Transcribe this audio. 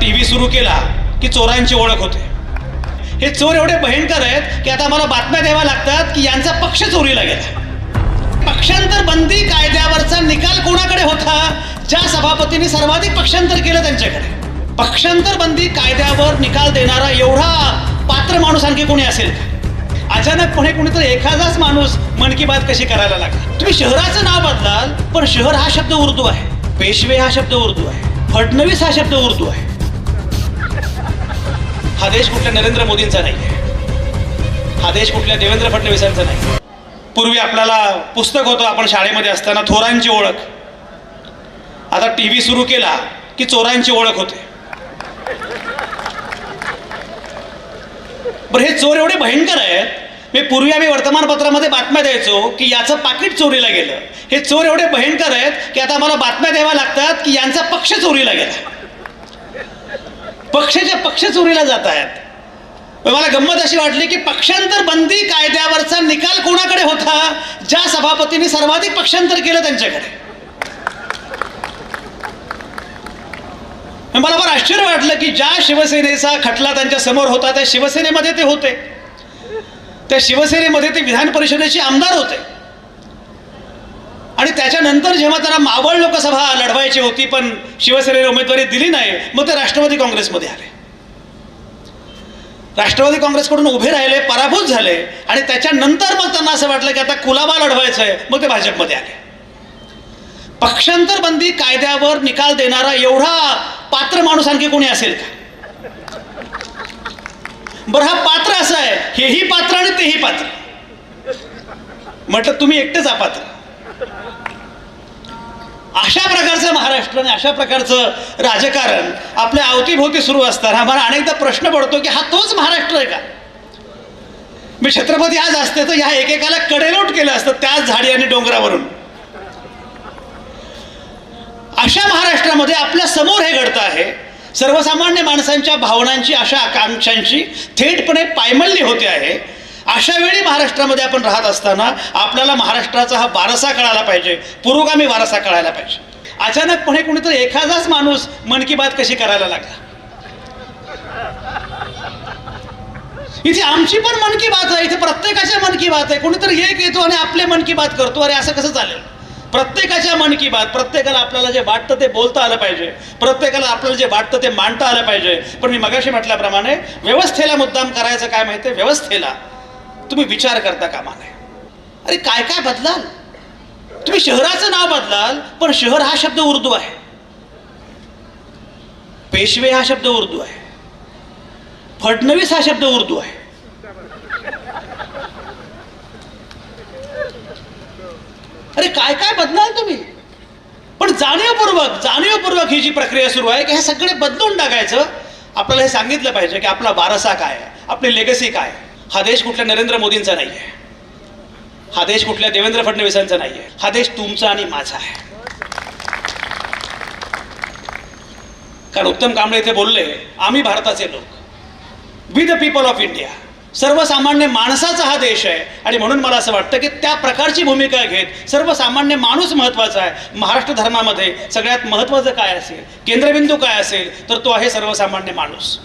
T V सुरू केला की चोरांची ओळख होते. हे चोर एवढे भयंकर आहेत की आता मला बातम्या द्याव्या लागतात की यांचा पक्ष चोरीला गेला. पक्षांतर बंदी कायद्यावरचा निकाल कोणाकडे होता? ज्या सभापतींनी सर्वाधिक पक्षांतर केलं त्यांच्याकडे. पक्षांतर बंदी कायद्यावर निकाल देणारा एवढा पात्र माणूस आणखी कोणी असेल अचानकपणे कोणीतरी एखादाच माणूस मन की बात कशी करायला लागला? तुम्ही शहराचं नाव बदलाल पण शहर हा शब्द उर्दू आहे. पेशवे हा शब्द उर्दू आहे. फडणवीस हा शब्द उर्दू आहे. हा देश कुठल्या नरेंद्र मोदींचा नाही. हा देश कुठल्या देवेंद्र फडणवीसांचा नाही. पूर्वी आपल्याला पुस्तक होतं आपण शाळेमध्ये असताना थोरांची ओळख. आता टी व्ही सुरू केला की चोरांची ओळख होते. बरं हे चोर एवढे भयंकर आहेत. मी पूर्वी आम्ही वर्तमानपत्रामध्ये बातम्या द्यायचो की याचं पाकिट चोरीला गेलं. हे चोर एवढे भयंकर आहेत की आता मला बातम्या द्याव्या लागतात की यांचा पक्ष चोरीला गेला. पक्षाचे पक्ष चोरीला जात आहेत. मला गंमत अशी वाटली की पक्षांतर बंदी कायद्यावरचा निकाल कोणाकडे होता? ज्या सभापतींनी सर्वाधिक पक्षांतर केलं त्यांच्याकडे. मला फार आश्चर्य वाटलं की ज्या शिवसेनेचा खटला त्यांच्यासमोर होता त्या शिवसेनेमध्ये ते होते. त्या शिवसेनेमध्ये ते विधान परिषदेचे आमदार होते. आणि त्याच्यानंतर जेव्हा त्यांना मावळ लोकसभा लढवायची होती पण शिवसेनेने उमेदवारी दिली नाही मग ते राष्ट्रवादी काँग्रेसमध्ये आले. राष्ट्रवादी काँग्रेसकडून उभे राहिले पराभूत झाले आणि त्याच्यानंतर मग त्यांना असं वाटलं की आता कुलाबा लढवायचं आहे मग ते भाजपमध्ये आले. पक्षांतर बंदी कायद्यावर निकाल देणारा एवढा पात्र माणूस आणखी कोणी असेल का? बरं हा पात्र असं आहे हेही पात्र आणि तेही पात्र. म्हटलं तुम्ही एकटेच अपात्र. अशा प्रकारचं महाराष्ट्र आणि अशा प्रकारचं राजकारण आपल्या अवतीभोवती सुरू असताना आम्हाला अनेकदा प्रश्न पडतो की हा तोच महाराष्ट्र आहे का? मी छत्रपती आज असते तर ह्या एकेकाला कडेलोट केलं असतं त्याच झाडी आणि डोंगरावरून. अशा महाराष्ट्रामध्ये आपल्यासमोर हे घडतं आहे. सर्वसामान्य माणसांच्या भावनांची अशा आकांक्षांची थेटपणे पायमल्ली होते आहे. अशा वेळी महाराष्ट्रामध्ये आपण राहत असताना आपल्याला महाराष्ट्राचा हा वारसा कळायला पाहिजे. पुरोगामी वारसा कळायला पाहिजे. अचानकपणे कुणीतरी एखादाच माणूस मन की बात कशी करायला लागला? इथे आमची पण मन की बात आहे इथे प्रत्येकाच्या मन की बात आहे. कोणीतरी एक येतो आणि आपले मन की बात करतो. अरे असं कसं चालेल? प्रत्येकाच्या मन की बात प्रत्येकाला आपल्याला जे वाटतं ते बोलता आलं पाहिजे. प्रत्येकाला आपल्याला जे वाटतं ते मांडता आलं पाहिजे. पण मी मगाशी म्हटल्याप्रमाणे व्यवस्थेला मुद्दाम करायचं काय माहिती व्यवस्थेला. तुम्ही विचार करता कामा नये अरे काय काय बदलाल? तुम्ही शहराचं नाव बदलाल पण शहर हा शब्द उर्दू आहे. पेशवे हा शब्द उर्दू आहे. फडणवीस हा शब्द उर्दू आहे. अरे काय काय बदलाल तुम्ही? पण जाणीवपूर्वक जाणीवपूर्वक ही जी प्रक्रिया सुरू आहे की हे सगळे बदलून टाकायचं आपल्याला हे सांगितलं पाहिजे की आपला वारसा काय आहे आपली लेगसी काय आहे. हा देश कुठल्या नरेंद्र मोदींचा नाही आहे हा देश कुठल्या देवेंद्र फडणवीसांचा नाही आहे हा देश तुमचा आणि माझा आहे. कारण उत्तम कांबळे इथे बोलले आम्ही भारताचे लोक. We the people of India सर्वसामान्य माणसाचा हा देश आहे. आणि म्हणून मला असं वाटतं की त्या प्रकारची भूमिका घेत सर्वसामान्य माणूस महत्त्वाचा आहे. महाराष्ट्र धर्मामध्ये सगळ्यात महत्त्वाचं काय असेल केंद्रबिंदू काय असेल तर तो आहे सर्वसामान्य माणूस.